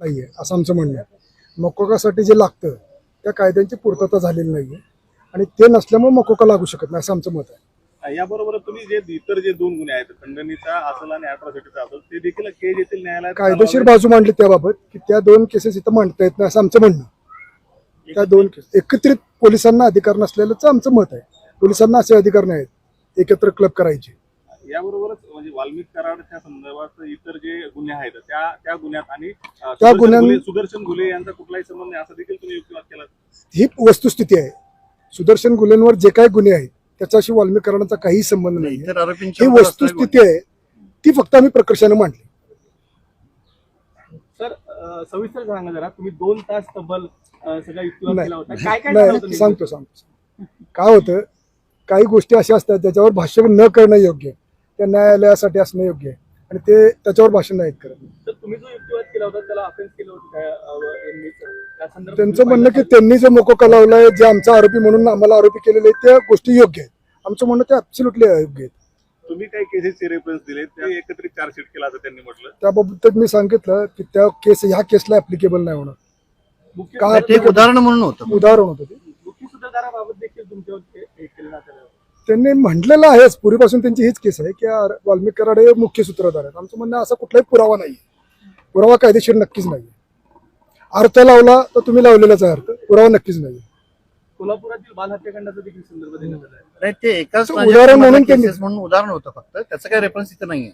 नाहीये असं आमचं म्हणणं आहे. मकोकासाठी जे लागतं त्या कायद्यांची पूर्तता झालेली नाहीये. आणि ते नसल्यामुळे मकोका लागू शकत नाही असं आमचं मत आहे. याबरोबर तुम्ही जे इतर जे दोन गुन्हे आहेत खंडणीचा असेल आणि अॅट्रॉसिटीचा असेल ते देखील केज येथील न्यायालयात कायदेशीर बाजू मांडली त्याबाबत की त्या दोन केसेस इथं मांडता येत नाही असं आमचं म्हणणं आहे. त्या दोन केस एकत्रित पोलिसांना अधिकार नसलेलंच आमचं मत आहे. पोलिसांना असे अधिकार नाहीत. एकत्र क्लब करायचे. याबरोबरच म्हणजे वाल्मिक कराडच्या संदर्भात इतर जे गुन्हे आहेत त्या त्या गुन्ह्यात आणि त्या सुदर्शन गुन्ह्यां- घुले- सुदर्शन घुले यांचा कुठलाही संबंध नाही असं देखील तुम्ही युक्तिवाद केला? ही वस्तुस्थिती आहे. सुदर्शन गुन्ह्यांवर जे काही गुन्हे आहेत त्याच्याशी वाल्मीकरणाचा काही संबंध नाही इतर ही वस्तुस्थिती आहे. ती फक्त आम्ही प्रकर्षाने मांडली. सर सविस्तर सांगा जरा. तुम्ही दोन तास तब्बल अ, सगळा युक्तिवाद केला होता. काय काय झालं होतं नाही नेमकं? सांगतो सांगतो. काय होतं? काही गोष्टी अशा असतात ज्याच्यावर भाष्य न करणं योग्य आहे. त्या न्यायालयासाठी असणं योग्य आहे. आणि ते त्याच्यावर भाषण नाहीत करत. तर तुम्ही जो युक्तिवाद केला होता त्याला अफेन्स केलं होतं काय? अ, यांनी? त्या संदर्भात त्यांचं म्हणणं की त्यांनी जो मोकोका लावलाय जे आमचा आरोपी म्हणून आम्हाला आरोपी केलेले आहेत त्या गोष्टी योग्य आहेत. आमचं म्हणणं ते ऍब्सोल्युटली अयोग्य आहेत. तुम्ही काही केसेसचे रेफरन्स दिले ते एकत्रित चार्जशीट केला असं त्यांनी म्हटलं. त्याबाबत मी सांगितलं की त्या केस ह्या केसला ऍप्लिकेबल नाही होणार. का उदाहरण म्हणून होतं. उदाहरण होतं ते. मुख्य सूत्रधाराबाबत देखील तुमच्यावर त्यांनी म्हटलेलं आहेच पूर्वीपासून त्यांची हीच केस आहे की आर- वाल्मिक कराड हे मुख्य सूत्रधार आहेत. आमचं म्हणणं असा कुठलाही पुरावा नाही पुरावा कायदेशीर नक्कीच नाही अर्थ लावला तर तुम्ही लावलेलाच आहे अर्थ पुरावा नक्कीच नाही कोल्हापुरातील बाल हत्याकांडाचा देखील संदर्भ देण्यात आला आहे. नाही ते एकाच ते उदाहरण म्हणून cases म्हणून उदाहरण होतं फक्त. त्याचं काही रेफरन्स इथं नाहीये.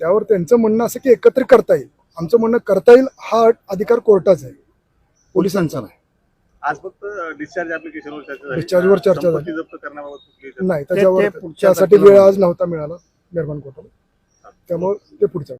त्यावर त्यांचं म्हणणं असं की एकत्र करता येईल. आमचं म्हणणं करता येईल हा अधिकार कोर्टाचा आहे. पोलिसांचा नाही. आज फक्त डिस्चार्ज ऍप्लिकेशनवर चर्चा झाली. Discharge वर चर्चा झाली. संपत्ती जप्त करण्याबाबत चर्चा नाही ते त्याच्यावर पुढच्या त्यासाठी वेळ आज नव्हता मिळाला निर्माण कोर्टाला. त्यामुळे ते पुढचं